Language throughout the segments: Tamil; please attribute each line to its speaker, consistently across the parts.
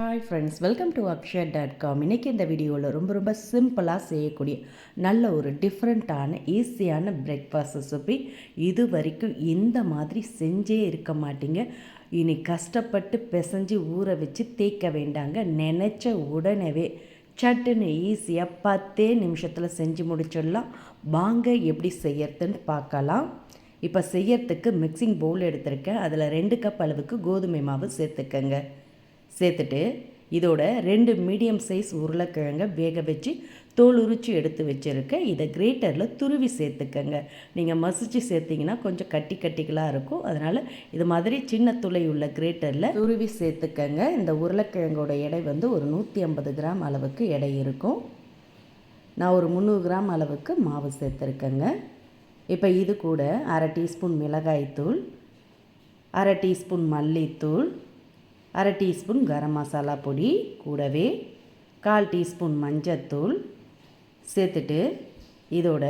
Speaker 1: Hi friends welcome to Akshar dot com இன்றைக்கி இந்த வீடியோவில் ரொம்ப ரொம்ப சிம்பிளாக செய்யக்கூடிய நல்ல ஒரு டிஃப்ரெண்ட்டான ஈஸியான பிரேக்ஃபாஸ்ட் ரெசிபி இது வரைக்கும் இந்த மாதிரி செஞ்சே இருக்க மாட்டீங்க. இனி கஷ்டப்பட்டு பிசைஞ்சு ஊற வச்சு தேய்க்க வேண்டாங்க. நினச்ச உடனே சட்டுன்னு ஈஸியாக பத்தே நிமிஷத்தில் செஞ்சு முடிச்சிடலாம். வாங்க எப்படி செய்யறதுன்னு பார்க்கலாம். இப்போ செய்யறதுக்கு மிக்சிங் பவுல் எடுத்திருக்கேன். அதில் ரெண்டு கப் அளவுக்கு கோதுமை மாவு சேர்த்துக்கங்க. சேர்த்துட்டு இதோட ரெண்டு மீடியம் சைஸ் உருளைக்கிழங்க வேக வச்சு தோல் உரிச்சு எடுத்து வச்சுருக்கேன் இதை கிரேட்டரில் துருவி சேர்த்துக்கங்க. நீங்கள் மசிச்சு சேர்த்திங்கன்னா கொஞ்சம் கட்டி கட்டிகளாக இருக்கும். அதனால் இது மாதிரி சின்ன துளை உள்ள கிரேட்டரில் துருவி சேர்த்துக்கங்க. இந்த உருளைக்கிழங்கோட எடை வந்து ஒரு நூற்றி ஐம்பது கிராம் அளவுக்கு எடை இருக்கும். நான் ஒரு முந்நூறு கிராம் அளவுக்கு மாவு சேர்த்துருக்கேங்க. இப்போ இது கூட அரை டீஸ்பூன் மிளகாய்த்தூள் அரை டீஸ்பூன் மல்லித்தூள் அரை டீஸ்பூன் கரம் மசாலா பொடி கூடவே கால் டீஸ்பூன் மஞ்சத்தூள் சேர்த்துட்டு இதோட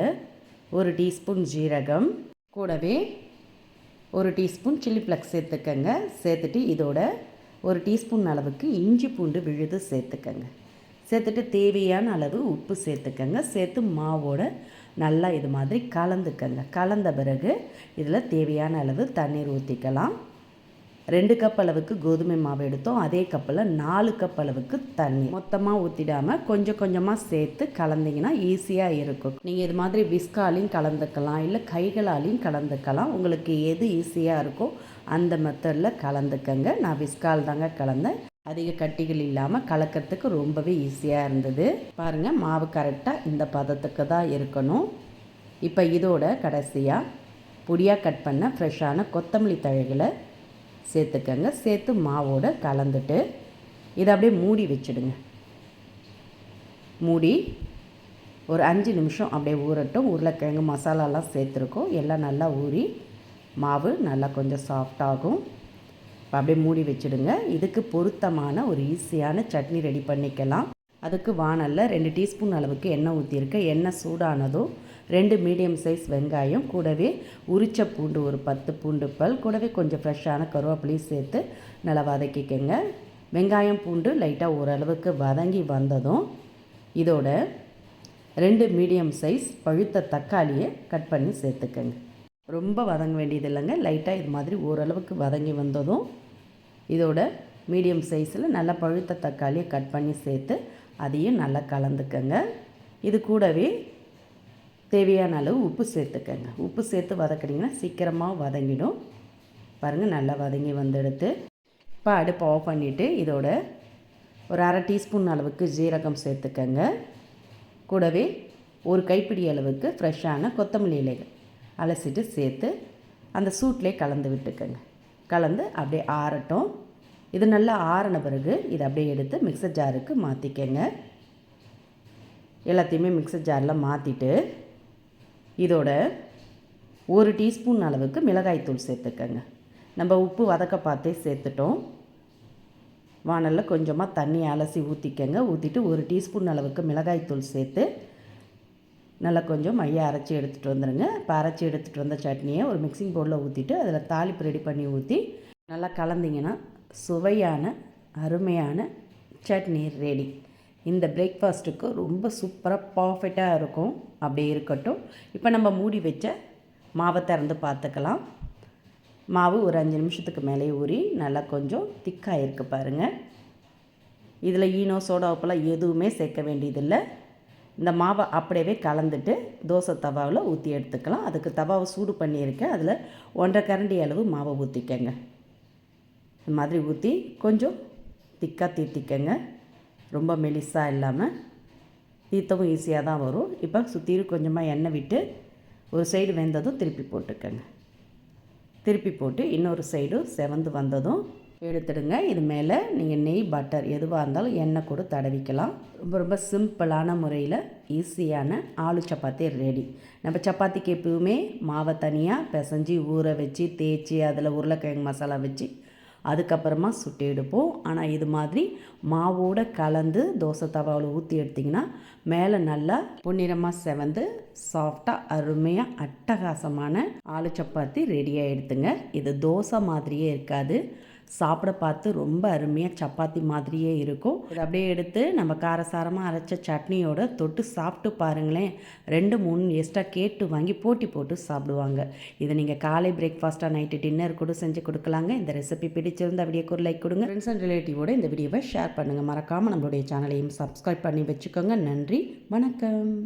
Speaker 1: ஒரு டீஸ்பூன் ஜீரகம் கூடவே ஒரு டீஸ்பூன் சில்லி ஃப்ளக்ஸ் சேர்த்துக்கங்க. சேர்த்துட்டு இதோட ஒரு டீஸ்பூன் அளவுக்கு இஞ்சி பூண்டு விழுது சேர்த்துக்கங்க. சேர்த்துட்டு தேவையான அளவு உப்பு சேர்த்துக்கங்க. சேர்த்து மாவோட நல்லா இது மாதிரி கலந்துக்கங்க. கலந்த பிறகு இதில் தேவையான அளவு தண்ணீர் ஊற்றிக்கலாம் ரெண்டு கப் அளவுக்கு கோதுமை மாவு எடுத்தோம். அதே கப்பில் நாலு கப் அளவுக்கு தண்ணி. மொத்தமாக ஊற்றிடாமல் கொஞ்சம் கொஞ்சமாக சேர்த்து கலந்தீங்கன்னா ஈஸியாக இருக்கும். நீங்கள் இது மாதிரி விஸ்காலையும் கலந்துக்கலாம் இல்லை கைகளாலையும் கலந்துக்கலாம். உங்களுக்கு எது ஈஸியாக இருக்கோ அந்த மெத்தடில் கலந்துக்கங்க. நான் விஸ்கால் தாங்க கலந்தேன். அதிக கட்டிகள் இல்லாமல் கலக்கிறதுக்கு ரொம்பவே ஈஸியாக இருந்தது. பாருங்கள் மாவு கரெக்டாக இந்த பதத்துக்கு தான் இருக்கணும். இப்போ இதோட கடைசியாக பொடியாக கட் பண்ண ஃப்ரெஷ்ஷான கொத்தமல்லி தழைகளை சேர்த்துக்கங்க. சேர்த்து மாவோட கலந்துட்டு இதை அப்படியே மூடி வச்சுடுங்க. மூடி ஒரு அஞ்சு நிமிஷம் அப்படியே ஊறட்டும். உருளைக்கிழங்கு மசாலாலாம் சேர்த்துருக்கோம். எல்லாம் நல்லா ஊறி மாவு நல்லா கொஞ்சம் சாஃப்டாகும் அப்படியே மூடி வச்சுடுங்க. இதுக்கு பொருத்தமான ஒரு ஈஸியான சட்னி ரெடி பண்ணிக்கலாம். அதுக்கு வானலில் ரெண்டு டீஸ்பூன் அளவுக்கு எண்ணெய் ஊற்றிருக்கேன் எண்ணெய் சூடானதும் ரெண்டு மீடியம் சைஸ் வெங்காயம் கூடவே உரிச்ச பூண்டு ஒரு பத்து பூண்டு பல் கூடவே கொஞ்சம் ஃப்ரெஷ்ஷான கருவேப்பிலையும் சேர்த்து நல்லா வதக்கிக்கோங்க. வெங்காயம் பூண்டு லைட்டாக ஓரளவுக்கு வதங்கி வந்ததும் இதோட ரெண்டு மீடியம் சைஸ் பழுத்த தக்காளியை கட் பண்ணி சேர்த்துக்கங்க. ரொம்ப வதங்க வேண்டியது இல்லைங்க. லைட்டாக இது மாதிரி ஓரளவுக்கு வதங்கி வந்ததும் இதோட மீடியம் சைஸில் நல்லா பழுத்த தக்காளியை கட் பண்ணி சேர்த்து அதையும் நல்லா கலந்துக்கங்க. இது கூடவே தேவையான அளவு உப்பு சேர்த்துக்கங்க. உப்பு சேர்த்து வதக்குனிங்கன்னா சீக்கிரமாக வதங்கிடும். பாருங்கள் நல்லா வதங்கி வந்தெடுத்து. இப்போ அடுப்பு ஆஃப் பண்ணிவிட்டு இதோட ஒரு அரை டீஸ்பூன் அளவுக்கு ஜீரகம் சேர்த்துக்கங்க. கூடவே ஒரு கைப்பிடி அளவுக்கு ஃப்ரெஷ்ஷான கொத்தமல்லி இலைகள் அலசிட்டு சேர்த்து அந்த சூட்லேயே கலந்து விட்டுக்கங்க. கலந்து அப்படியே ஆறட்டும். இது நல்லா ஆறின பிறகு இதை அப்படியே எடுத்து மிக்சர் ஜாருக்கு மாற்றிக்கங்க எல்லாத்தையுமே மிக்சர் ஜாரில் மாற்றிட்டு இதோட ஒரு டீஸ்பூன் அளவுக்கு மிளகாய்த்தூள் சேர்த்துக்கங்க. நம்ம உப்பு வதக்க பார்த்தே சேர்த்துட்டோம். வானலில் கொஞ்சமாக தண்ணி அலசி ஊற்றிக்கங்க ஊற்றிட்டு ஒரு டீஸ்பூன் அளவுக்கு மிளகாய்த்தூள் சேர்த்து நல்லா கொஞ்சம் மையை அரைச்சி எடுத்துகிட்டு வந்துடுங்க இப்போ அரைச்சி எடுத்துகிட்டு வந்த சட்னியை ஒரு மிக்சிங் பவுலில் ஊற்றிட்டு அதில் தாளிப்பு ரெடி பண்ணி ஊற்றி நல்லா கலந்திங்கன்னா சுவையான அருமையான சட்னி ரெடி இந்த பிரேக்ஃபாஸ்ட்டுக்கு ரொம்ப சூப்பராக பர்ஃபெக்டாக இருக்கும். அப்படி இருக்கட்டும். இப்போ நம்ம மூடி வச்ச மாவை திறந்து பார்த்துக்கலாம். மாவு ஒரு அஞ்சு நிமிஷத்துக்கு மேலே ஊறி நல்லா கொஞ்சம் திக்காக இருக்குது பாருங்கள் இதில் ஈனோ சோடா உப்பெல்லாம் எதுவுமே சேர்க்க வேண்டியதில்லை. இந்த மாவை அப்படியே கலந்துட்டு தோசை தவாவில் ஊற்றி எடுத்துக்கலாம். அதுக்கு தவாவை சூடு பண்ணியிருக்கேன். அதில் ஒன்றரை கரண்டி அளவு மாவை ஊற்றிக்கங்க இந்த மாதிரி ஊற்றி கொஞ்சம் திக்காக தீர்த்திக்கங்க. ரொம்ப மெலிசாக இல்லாமல் தீர்த்தவும் ஈஸியாக தான் வரும். இப்போ சுற்றிலும் கொஞ்சமாக எண்ணெய் விட்டு ஒரு சைடு வெந்ததும் திருப்பி போட்டுக்கோங்க. திருப்பி போட்டு இன்னொரு சைடும் செவந்து வந்ததும் எடுத்துடுங்க. இது மேலே நீங்கள் நெய் பட்டர் எதுவாக இருந்தாலும் எண்ணெய் கூட தடவிக்கலாம். ரொம்ப ரொம்ப சிம்பிளான முறையில் ஈஸியான ஆலு சப்பாத்தி ரெடி நம்ம சப்பாத்திக்கு எப்பவுமே மாவை தனியாக பிசைஞ்சி ஊற வச்சு தேய்ச்சி அதில் உருளைக்கிழங்கு மசாலா வச்சு அதுக்கப்புறமா சுட்டு எடுப்போம். ஆனால் இது மாதிரி மாவோடு கலந்து தோசை தவாவில் ஊற்றி எடுத்திங்கன்னா மேலே நல்லா பொன்னிறமாக செவந்து சாஃப்டாக அருமையாக அட்டகாசமான ஆலு சப்பாத்தி ரெடி ஆகிடுதுங்க இது தோசை மாதிரியே இருக்காது. சாப்பிட பார்த்து ரொம்ப அருமையாக சப்பாத்தி மாதிரியே இருக்கும். இது அப்படியே எடுத்து நம்ம காரசாரமாக அரைச்ச சட்னியோட தொட்டு சாப்பிட்டு பாருங்களேன். ரெண்டு மூணு எக்ஸ்ட்ரா கேட்டு வாங்கி போட்டி போட்டு சாப்பிடுவாங்க. இதை நீங்கள் காலை பிரேக்ஃபாஸ்ட்டாக நைட்டு டின்னர் கூட செஞ்சு கொடுக்கலாங்க. இந்த ரெசிபி பிடிச்சிருந்தா வீடியோக்கு ஒரு லைக் கொடுங்க. ஃப்ரெண்ட்ஸ் அண்ட் ரிலேட்டிவோட இந்த வீடியோவை ஷேர் பண்ணுங்கள் மறக்காமல் நம்மளுடைய சேனலையும் சப்ஸ்கிரைப் பண்ணி வச்சுக்கோங்க. நன்றி. வணக்கம்.